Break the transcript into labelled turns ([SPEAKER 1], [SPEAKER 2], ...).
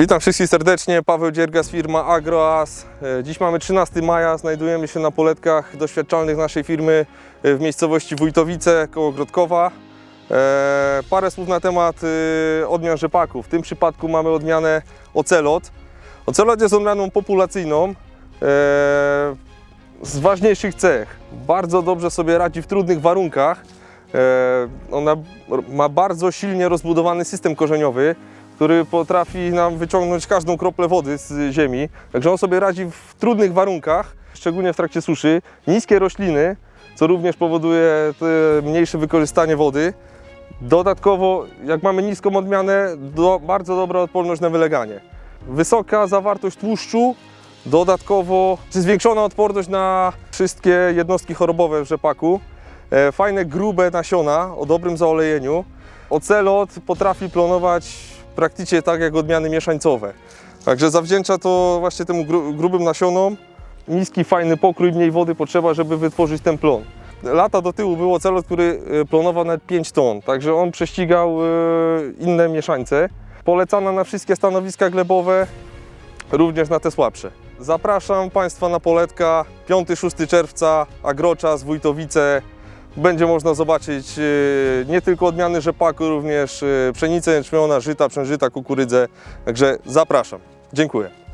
[SPEAKER 1] Witam wszystkich serdecznie, Paweł Dziergas, firma Agroas. E, Dziś mamy 13 maja, znajdujemy się na poletkach doświadczalnych naszej firmy e, w miejscowości Wójtowice koło Grodkowa. E, Parę słów na temat odmian rzepaków. W tym przypadku mamy odmianę Ocelot. Ocelot jest odmianą populacyjną. Z ważniejszych cech. Bardzo dobrze sobie radzi w trudnych warunkach. Ona ma bardzo silnie rozbudowany system korzeniowy który potrafi nam wyciągnąć każdą kroplę wody z ziemi. Także on sobie radzi w trudnych warunkach, szczególnie w trakcie suszy. Niskie rośliny, co również powoduje mniejsze wykorzystanie wody. Dodatkowo, jak mamy niską odmianę, do, bardzo dobra odporność na wyleganie. Wysoka zawartość tłuszczu, dodatkowo zwiększona odporność na wszystkie jednostki chorobowe w rzepaku. E, Fajne, grube nasiona o dobrym zaolejeniu. Ocelot potrafi plonować praktycznie tak jak odmiany mieszańcowe. Także zawdzięcza to właśnie temu gru, grubym nasionom. Niski, fajny pokrój, mniej wody potrzeba, żeby wytworzyć ten plon. Lata do tyłu był ocelot, który e, plonował nawet 5 ton, także on prześcigał e, inne mieszańce. Polecana na wszystkie stanowiska glebowe, również na te słabsze. Zapraszam Państwa na poletka 5-6 czerwca, Agroczas, Wójtowice. Będzie można zobaczyć e, nie tylko odmiany rzepaku, również e, pszenicę, jęczmiona, żyta, przężyta, kukurydzę. Także zapraszam. Dziękuję.